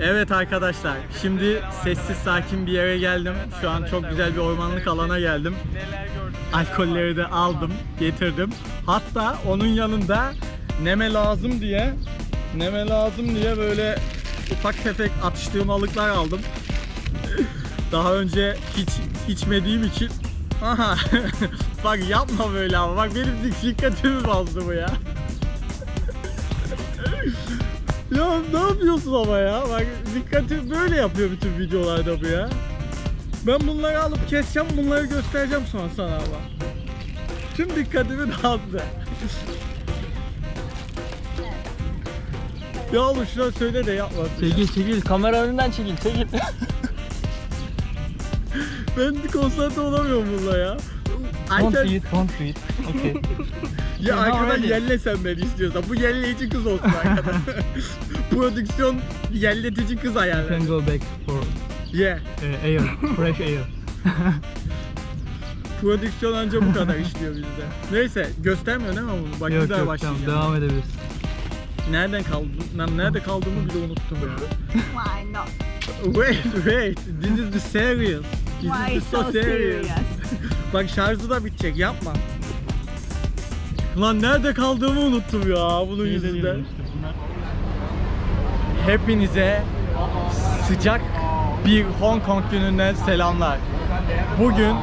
Evet arkadaşlar, şimdi sessiz sakin bir yere geldim. Şu an çok güzel bir ormanlık alana geldim. Alkolleri de aldım, getirdim. Hatta onun yanında neme lazım diye, neme lazım diye böyle ufak tefek atıştırmalıklar aldım. Daha önce hiç içmediğim için Aha. bak yapma böyle ama. Bak benim dikkatimi bozdu bu ya. Ya ne yapıyorsun ama ya? Bak dikkati böyle yapıyor bütün videolarda bu ya. Ben bunları alıp keseceğim, bunları göstereceğim sonra sana ama. Tüm dikkatimi dağıttı. ya oğlum şuna söyle de yapma. Çekil çekil kamera önünden çekil çekil. Ben konsantre olamıyorum bununla ya. Don't Ayten, see it, don't see it. Okay. ya arkadan yelle sen beni istiyorsan. Bu yelleyici kız olsun arkadan. Prodüksiyon yelletici kız You ayarlar. can go back for Yeah. uh, air, fresh air. Prodüksiyon anca bu kadar işliyor bizde. Neyse göstermiyor değil mi bunu? Bak yok daha yok başlayacağım. tamam devam edebiliriz. Nereden kaldım? Ben nerede kaldığımı bile unuttum ya. Why not? Wait, wait. This is the serious. This Why is the so serious? Bak şarjı da bitecek yapma. Lan nerede kaldığımı unuttum ya bunun yüzünden. Hepinize sıcak bir Hong Kong gününden selamlar. Bugün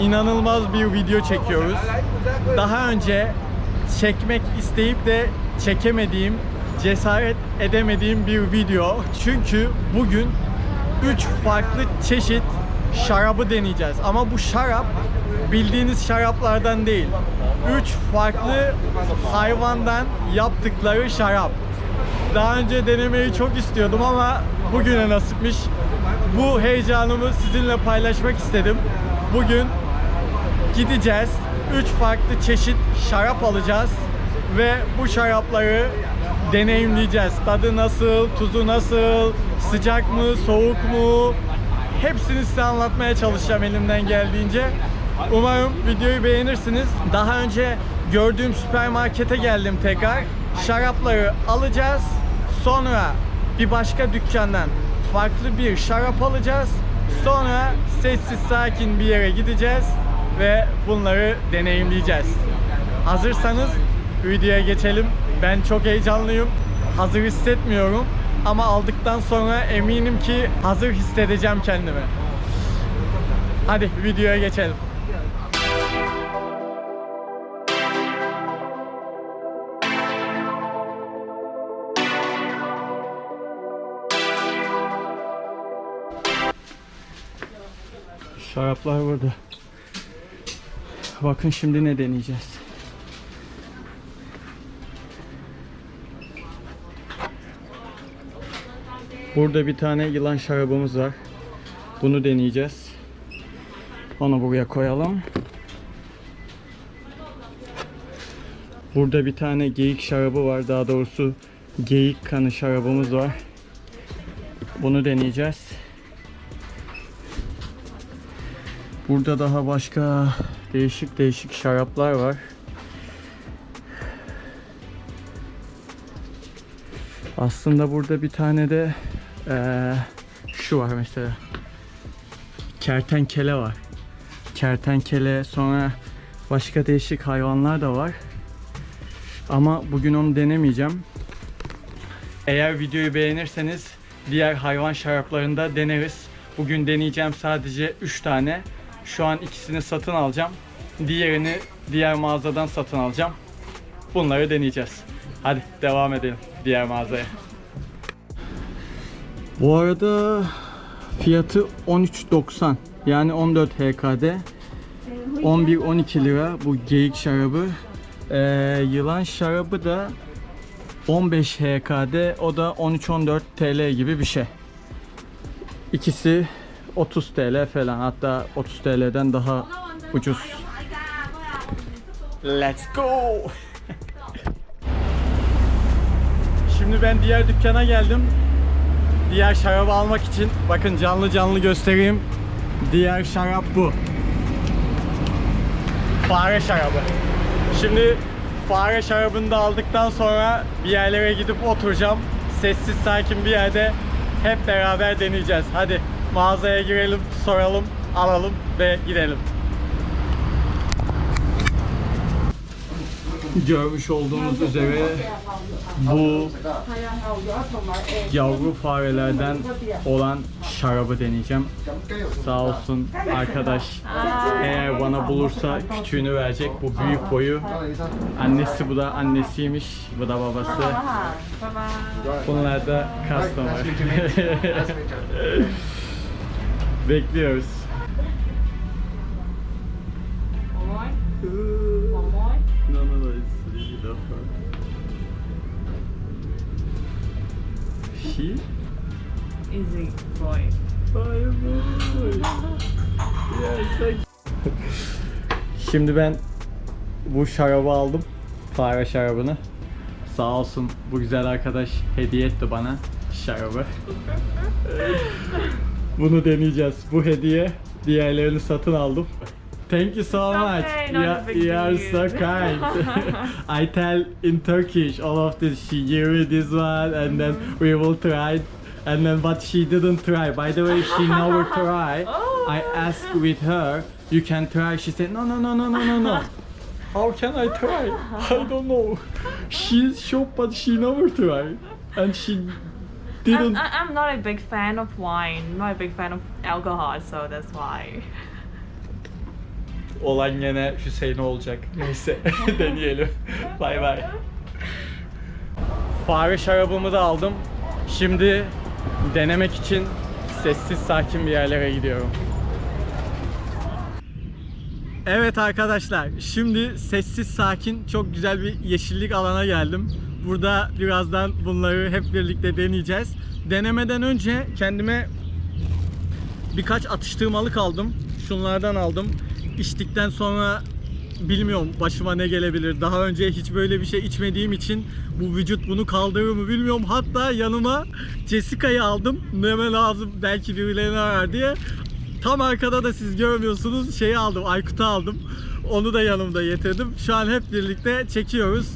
inanılmaz bir video çekiyoruz. Daha önce çekmek isteyip de çekemediğim, cesaret edemediğim bir video. Çünkü bugün 3 farklı çeşit şarabı deneyeceğiz. Ama bu şarap bildiğiniz şaraplardan değil. 3 farklı hayvandan yaptıkları şarap. Daha önce denemeyi çok istiyordum ama bugüne nasipmiş. Bu heyecanımı sizinle paylaşmak istedim. Bugün gideceğiz. 3 farklı çeşit şarap alacağız ve bu şarapları deneyimleyeceğiz. Tadı nasıl, tuzu nasıl, sıcak mı, soğuk mu? Hepsini size anlatmaya çalışacağım elimden geldiğince. Umarım videoyu beğenirsiniz. Daha önce gördüğüm süpermarkete geldim tekrar. Şarapları alacağız. Sonra bir başka dükkandan farklı bir şarap alacağız. Sonra sessiz sakin bir yere gideceğiz ve bunları deneyimleyeceğiz. Hazırsanız videoya geçelim. Ben çok heyecanlıyım. Hazır hissetmiyorum ama aldıktan sonra eminim ki hazır hissedeceğim kendimi. Hadi videoya geçelim. Şaraplar burada. Bakın şimdi ne deneyeceğiz. Burada bir tane yılan şarabımız var. Bunu deneyeceğiz. Onu buraya koyalım. Burada bir tane geyik şarabı var. Daha doğrusu geyik kanı şarabımız var. Bunu deneyeceğiz. Burada daha başka değişik değişik şaraplar var. Aslında burada bir tane de eee, şu var mesela. Kertenkele var. Kertenkele sonra başka değişik hayvanlar da var. Ama bugün onu denemeyeceğim. Eğer videoyu beğenirseniz diğer hayvan şaraplarını da deneriz. Bugün deneyeceğim sadece 3 tane. Şu an ikisini satın alacağım. Diğerini diğer mağazadan satın alacağım. Bunları deneyeceğiz. Hadi devam edelim diğer mağazaya. Bu arada fiyatı 13.90 yani 14 HKD 11-12 lira bu geyik şarabı Ee, yılan şarabı da 15 HKD o da 13-14 TL gibi bir şey İkisi 30 TL falan hatta 30 TL'den daha ucuz Let's go Şimdi ben diğer dükkana geldim diğer şarabı almak için bakın canlı canlı göstereyim. Diğer şarap bu. Fare şarabı. Şimdi fare şarabını da aldıktan sonra bir yerlere gidip oturacağım. Sessiz sakin bir yerde hep beraber deneyeceğiz. Hadi mağazaya girelim, soralım, alalım ve gidelim. Görmüş olduğunuz üzere bu yavru farelerden olan şarabı deneyeceğim. Sağ olsun arkadaş eğer bana bulursa küçüğünü verecek. Bu büyük boyu. Annesi bu da annesiymiş. Bu da babası. Bunlar da customer. Bekliyoruz. No, no, no, it's really not her. She? Easy boy. Ay boy. Yes, like... Şimdi ben bu şarabı aldım. Fare şarabını. Sağ olsun bu güzel arkadaş hediye etti bana şarabı. Bunu deneyeceğiz. Bu hediye. Diğerlerini satın aldım. Thank you so much. a You, are so kind. I tell in Turkish all of this. She gave me this one, and then we will try. And then, but she didn't try. By the way, she never try. I asked with her, you can try. She said, no, no, no, no, no, no, no. How can I try? I don't know. She's shocked, but she never tried, and she didn't. I- I'm not a big fan of wine, not a big fan of alcohol, so that's why. Olan gene Hüseyin olacak. Neyse deneyelim. Bay bay. Fare şarabımı da aldım. Şimdi denemek için sessiz sakin bir yerlere gidiyorum. Evet arkadaşlar, şimdi sessiz sakin çok güzel bir yeşillik alana geldim. Burada birazdan bunları hep birlikte deneyeceğiz. Denemeden önce kendime birkaç atıştırmalık aldım. Şunlardan aldım. İçtikten sonra bilmiyorum başıma ne gelebilir. Daha önce hiç böyle bir şey içmediğim için bu vücut bunu kaldırır mı bilmiyorum. Hatta yanıma Jessica'yı aldım. Neme lazım belki birilerine arar diye. Tam arkada da siz görmüyorsunuz şeyi aldım Aykut'u aldım. Onu da yanımda getirdim. Şu an hep birlikte çekiyoruz.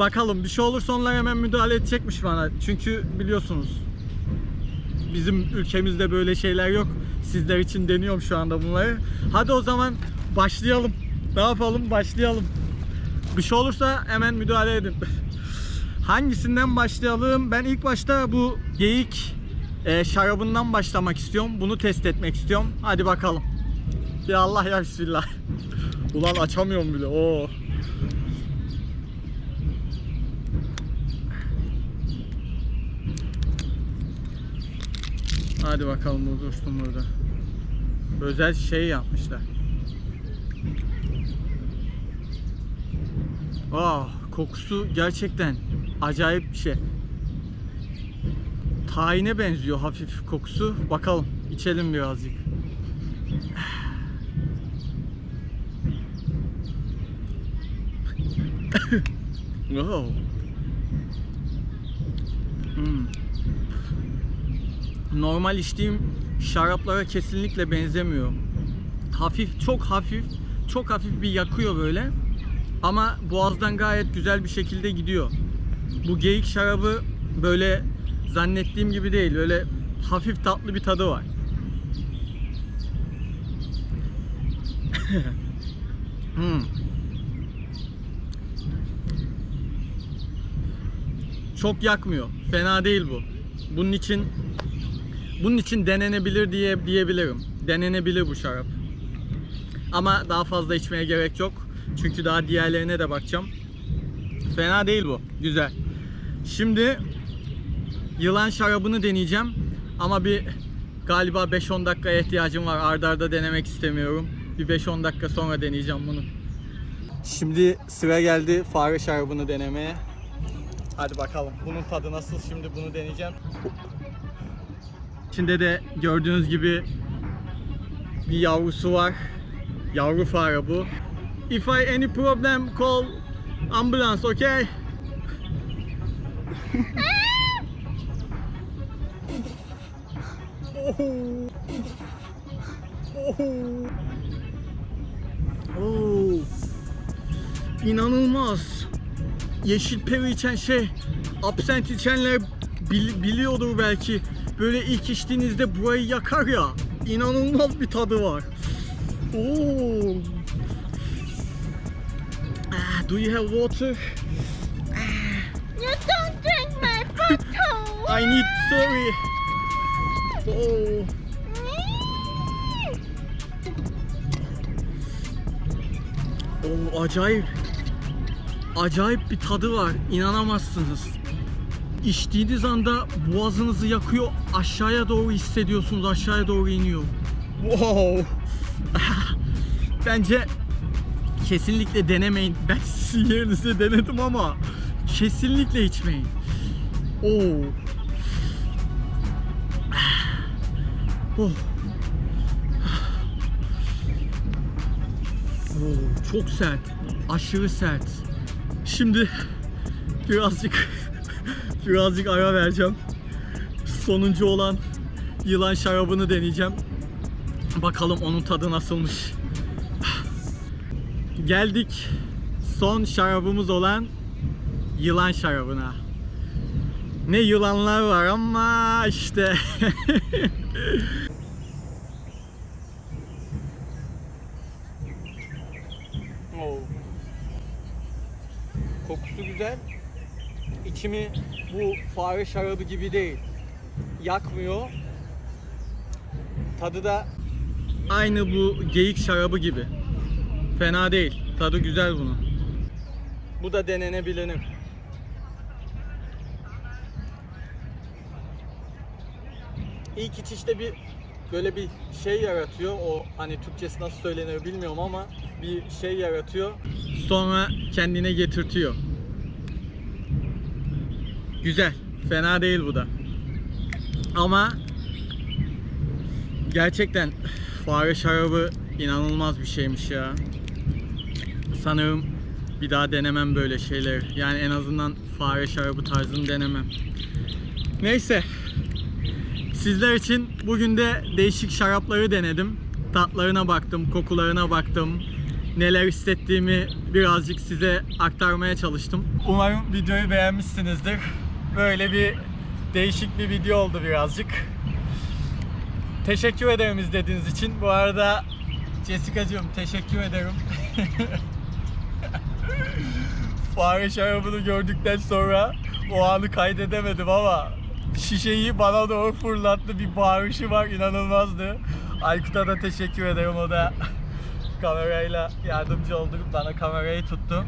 Bakalım bir şey olursa onlar hemen müdahale edecekmiş bana. Çünkü biliyorsunuz bizim ülkemizde böyle şeyler yok. Sizler için deniyorum şu anda bunları. Hadi o zaman başlayalım. Ne yapalım? Başlayalım. Bir şey olursa hemen müdahale edin. Hangisinden başlayalım? Ben ilk başta bu geyik e, şarabından başlamak istiyorum. Bunu test etmek istiyorum. Hadi bakalım. Ya Allah ya Bismillah. Ulan açamıyorum bile. Oo. Hadi bakalım bu dursun burada. Özel şey yapmışlar. Aa, kokusu gerçekten acayip bir şey. Tayine benziyor hafif kokusu. Bakalım içelim birazcık. oh. Hmm. Normal içtiğim şaraplara kesinlikle benzemiyor. Hafif, çok hafif, çok hafif bir yakıyor böyle. Ama boğazdan gayet güzel bir şekilde gidiyor. Bu geyik şarabı böyle zannettiğim gibi değil. Böyle hafif tatlı bir tadı var. Hmm. Çok yakmıyor. Fena değil bu. Bunun için bunun için denenebilir diye diyebilirim. Denenebilir bu şarap. Ama daha fazla içmeye gerek yok. Çünkü daha diğerlerine de bakacağım. Fena değil bu. Güzel. Şimdi yılan şarabını deneyeceğim. Ama bir galiba 5-10 dakikaya ihtiyacım var. Arda arda denemek istemiyorum. Bir 5-10 dakika sonra deneyeceğim bunu. Şimdi sıra geldi fare şarabını denemeye. Hadi bakalım. Bunun tadı nasıl? Şimdi bunu deneyeceğim. İçinde de gördüğünüz gibi bir yavrusu var. Yavru fare bu. If I any problem call ambulance, okay? Oo. İnanılmaz. Yeşil peri içen şey, absent içenler bil- biliyordur belki. Böyle ilk içtiğinizde burayı yakar ya. İnanılmaz bir tadı var. Oo. Ah, do you have water? You don't drink my photo. I need sorry. Oh. Oo, acayip. Acayip bir tadı var. İnanamazsınız. İçtiğiniz anda boğazınızı yakıyor. Aşağıya doğru hissediyorsunuz. Aşağıya doğru iniyor. Wow. Bence kesinlikle denemeyin. Ben sizin yerinizde denedim ama kesinlikle içmeyin. Oo. Oh. Oo, çok sert. Aşırı sert. Şimdi birazcık birazcık ara vereceğim. Sonuncu olan yılan şarabını deneyeceğim. Bakalım onun tadı nasılmış. Geldik son şarabımız olan yılan şarabına. Ne yılanlar var ama işte. Kokusu güzel. İçimi bu fare şarabı gibi değil. Yakmıyor. Tadı da aynı bu geyik şarabı gibi. Fena değil. Tadı güzel bunun. Bu da denenebilir. İlk içişte bir böyle bir şey yaratıyor. O hani Türkçesi nasıl söylenir bilmiyorum ama bir şey yaratıyor. Sonra kendine getirtiyor. Güzel. Fena değil bu da. Ama gerçekten fare şarabı inanılmaz bir şeymiş ya. Sanırım bir daha denemem böyle şeyler. Yani en azından fare şarabı tarzını denemem. Neyse. Sizler için bugün de değişik şarapları denedim. Tatlarına baktım, kokularına baktım. Neler hissettiğimi birazcık size aktarmaya çalıştım. Umarım videoyu beğenmişsinizdir. Böyle bir değişik bir video oldu birazcık. Teşekkür ederim izlediğiniz için. Bu arada Jessica'cığım teşekkür ederim. Fare şarabını gördükten sonra o anı kaydedemedim ama şişeyi bana doğru fırlattı. Bir bağırışı var inanılmazdı. Aykut'a da teşekkür ederim. O da kamerayla yardımcı oldu. Bana kamerayı tuttu.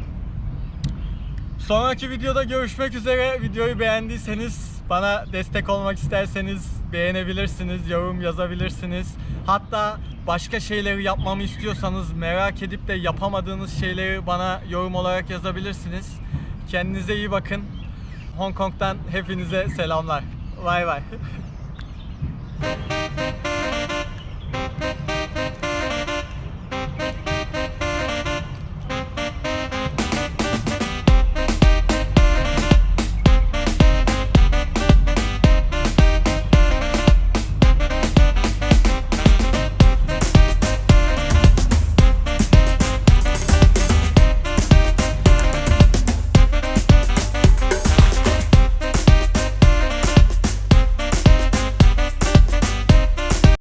Sonraki videoda görüşmek üzere. Videoyu beğendiyseniz bana destek olmak isterseniz beğenebilirsiniz, yorum yazabilirsiniz. Hatta başka şeyleri yapmamı istiyorsanız merak edip de yapamadığınız şeyleri bana yorum olarak yazabilirsiniz. Kendinize iyi bakın. Hong Kong'dan hepinize selamlar. Bay bay.